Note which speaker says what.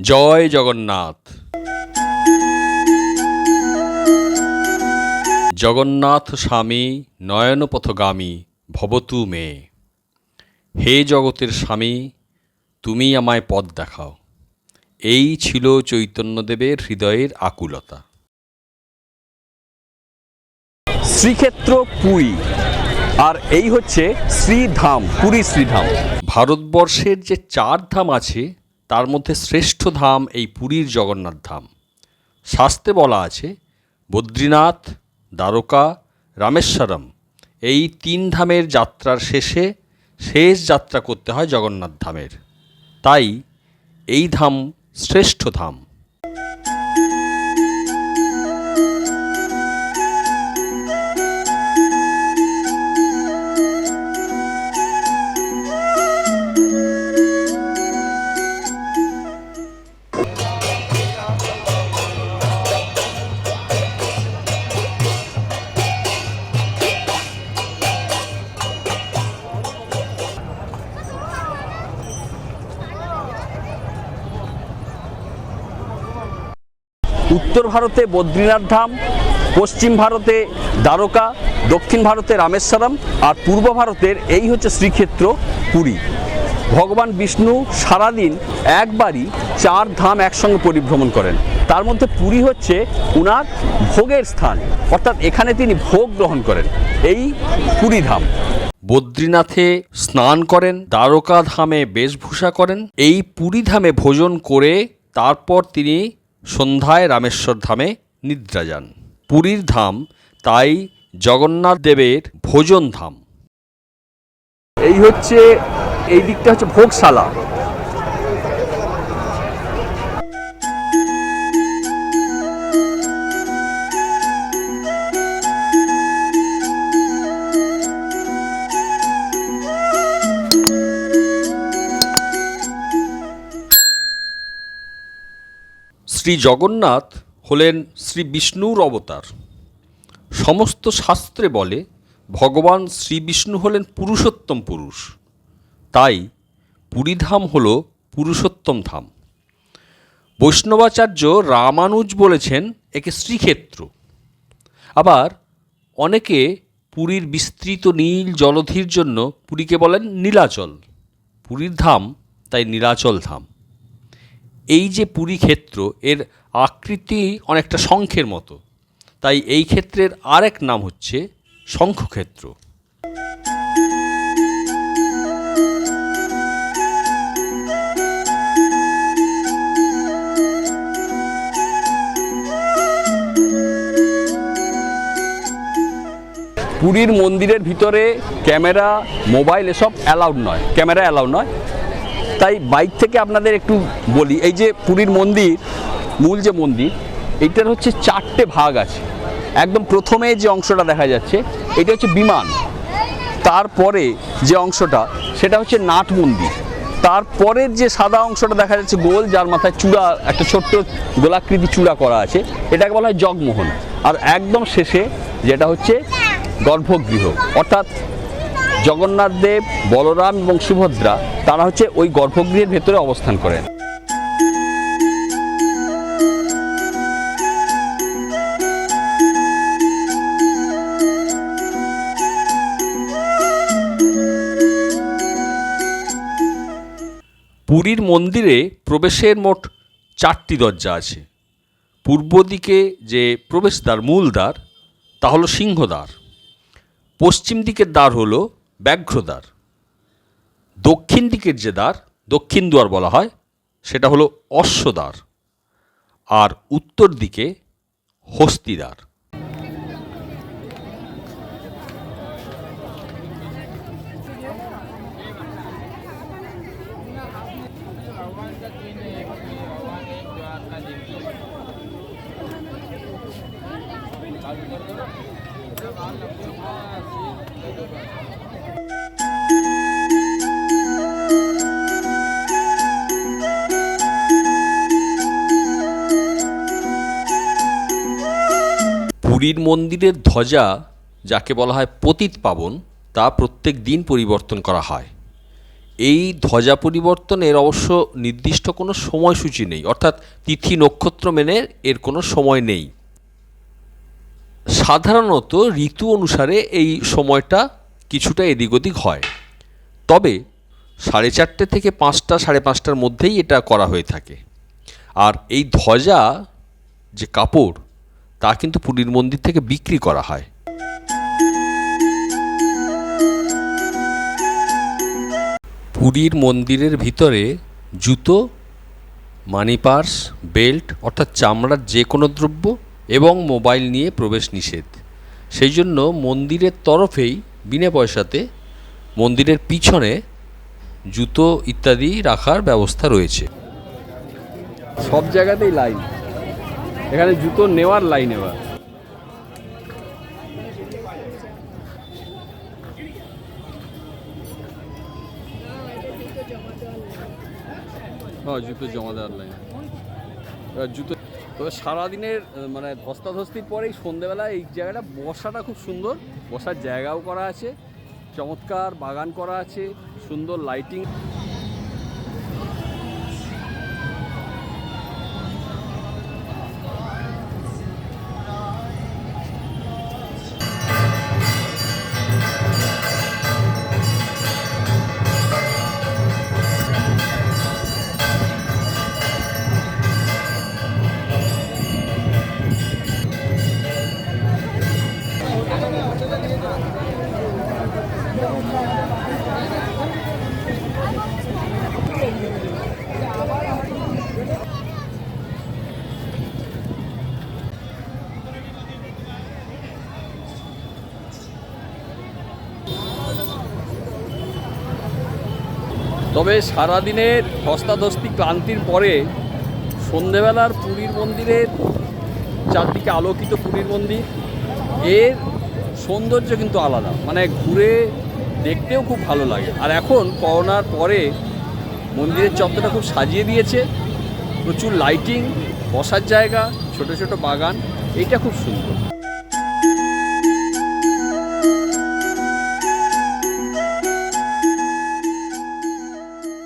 Speaker 1: জয় জগন্নাথ। জগন্নাথ স্বামী নয়নপথগামী ভবতু মে। হে জগতের স্বামী তুমি আমায় পথ দেখাও। এই ছিল চৈতন্যদেবের হৃদয়ের আকুলতা।
Speaker 2: শ্রীক্ষেত্র পুরী। আর এই হচ্ছে শ্রীধাম পুরী শ্রীধাম।
Speaker 1: ভারতবর্ষের যে চার ধাম আছে তার মধ্যে শ্রেষ্ঠ ধাম এই পুরীর জগন্নাথ ধাম। শাস্তে বলা আছে, বদ্রীনাথ, দ্বারকা, রামেশ্বরম, এই তিন ধামের যাত্রার শেষে শেষ যাত্রা করতে হয় জগন্নাথ ধামের। তাই এই ধাম শ্রেষ্ঠ ধাম।
Speaker 2: উত্তর ভারতে বদ্রীনাথ ধাম, পশ্চিম ভারতে দ্বারকা, দক্ষিণ ভারতে রামেশ্বরম আর পূর্ব ভারতের এই হচ্ছে শ্রীক্ষেত্র পুরী। ভগবান বিষ্ণু সারাদিন একবারই চার ধাম একসঙ্গে পরিভ্রমণ করেন। তার মধ্যে পুরী হচ্ছে উনার ভোগের স্থান, অর্থাৎ এখানে তিনি ভোগ গ্রহণ করেন, এই পুরী ধাম।
Speaker 1: বদ্রীনাথে স্নান করেন, দ্বারকা ধামে বেশভূষা করেন, এই পুরী ধামে ভোজন করে তারপর তিনি সন্ধ্যায় রামেশ্বর ধামে নিদ্রা যান। পুরীর ধাম, তাই জগন্নাথ দেবের ভোজন ধাম।
Speaker 2: এই হচ্ছে, এই দিকটা হচ্ছে ভোগশালা।
Speaker 1: শ্রী জগন্নাথ হলেন শ্রী বিষ্ণুর অবতার। সমস্ত শাস্ত্রে বলে, ভগবান শ্রী বিষ্ণু হলেন পুরুষোত্তম পুরুষ। তাই পুরীধাম হল পুরুষোত্তম ধাম। বৈষ্ণবাচার্য রামানুজ বলেছেন, একে শ্রীক্ষেত্র। আবার অনেকে পুরীর বিস্তৃত নীল জলধির জন্য পুরীকে বলেন নীলাচল। পুরীর ধাম, তাই নীলাচল ধাম। এই যে পুরী ক্ষেত্র, এর আকৃতি অনেকটা শঙ্খের মতো। তাই এই ক্ষেত্রের আরেক নাম হচ্ছে শঙ্খক্ষেত্র।
Speaker 2: পুরীর মন্দিরের ভিতরে ক্যামেরা, মোবাইল এসব অ্যালাউড নয়। ক্যামেরা অ্যালাউড নয়। তাই বাইক থেকে আপনাদের একটু বলি, এই যে পুরীর মন্দির, মূল যে মন্দির এইটার হচ্ছে চারটে ভাগ আছে। একদম প্রথমে যে অংশটা দেখা যাচ্ছে, এটা হচ্ছে বিমান। তারপরে যে অংশটা, সেটা হচ্ছে নাট মন্দির। তারপরের যে সাদা অংশটা দেখা যাচ্ছে গোল, যার মাথায় চূড়া, একটা ছোট্ট গোলাকৃতি চূড়া করা আছে, এটাকে বলা হয় জগমোহন। আর একদম শেষে, যেটা হচ্ছে গর্ভগৃহ। অর্থাৎ জগন্নাথ দেব, বলরাম এবং সুভদ্রা, তারা হচ্ছে ওই গর্ভগৃহের ভেতরে অবস্থান করেন।
Speaker 1: পুরীর মন্দিরে প্রবেশের মোট চারটি দরজা আছে। পূর্ব দিকে যে প্রবেশদ্বার মূল দ্বার, তা হলো সিংহদ্বার। পশ্চিম দিকের দ্বার হলো ব্যাঘ্রদ্বার। দক্ষিণ দিকের যে দ্বার, দক্ষিণ দুয়ার বলা হয়, সেটা হলো অশ্বদ্বার। আর উত্তর দিকে হস্তিদ্বার। পুরীর মন্দিরের ধ্বজা, যাকে বলা হয় পতিত পাবন, তা প্রত্যেক দিন পরিবর্তন করা হয়। এই ধ্বজা পরিবর্তনের অবশ্য নির্দিষ্ট কোনো সময়সূচি নেই, অর্থাৎ তিথি নক্ষত্র মেনে এর কোনো সময় নেই। সাধারণত ঋতু অনুসারে এই সময়টা কিছুটা এদিক ওদিক হয়। তবে সাড়ে চারটে থেকে পাঁচটা, সাড়ে পাঁচটার মধ্যেই এটা করা হয়ে থাকে। আর এই ধ্বজা, যে কাপড় তা কিন্তু পুরীর মন্দির থেকে বিক্রি করা হয়। পুরীর মন্দিরের ভিতরে জুতো, মানি পার্স, বেল্ট অর্থাৎ চামড়ার যে কোনো দ্রব্য এবং মোবাইল নিয়ে প্রবেশ নিষেধ। সেই জন্য মন্দিরের তরফেই বিনা পয়সাতে মন্দিরের পিছনে জুতো ইত্যাদি রাখার ব্যবস্থা রয়েছে।
Speaker 2: সব জায়গাতেই লাইন। এখানে জুতো নেওয়ার লাইন এবার। হ্যাঁ জুতো জমা দেওয়ার লাইন জুতো, তবে সারাদিনের মানে ধস্তাধস্তির পরেই সন্ধেবেলা এই জায়গাটা বসাটা খুব সুন্দর। বসার জায়গাও করা আছে, চমৎকার বাগান করা আছে, সুন্দর লাইটিং তবে সারাদিনের ধস্তাধস্তি ক্লান্তির পরে সন্ধেবেলার পুরীর মন্দিরের চারদিকে আলোকিত পুরীর মন্দির, এর সৌন্দর্য কিন্তু আলাদা। মানে ঘুরে দেখতেও খুব ভালো লাগে। আর এখন করোনার পরে মন্দিরের চত্বরটা খুব সাজিয়ে দিয়েছে। প্রচুর লাইটিং বসার জায়গা, ছোট ছোট বাগান, এইটা খুব সুন্দর।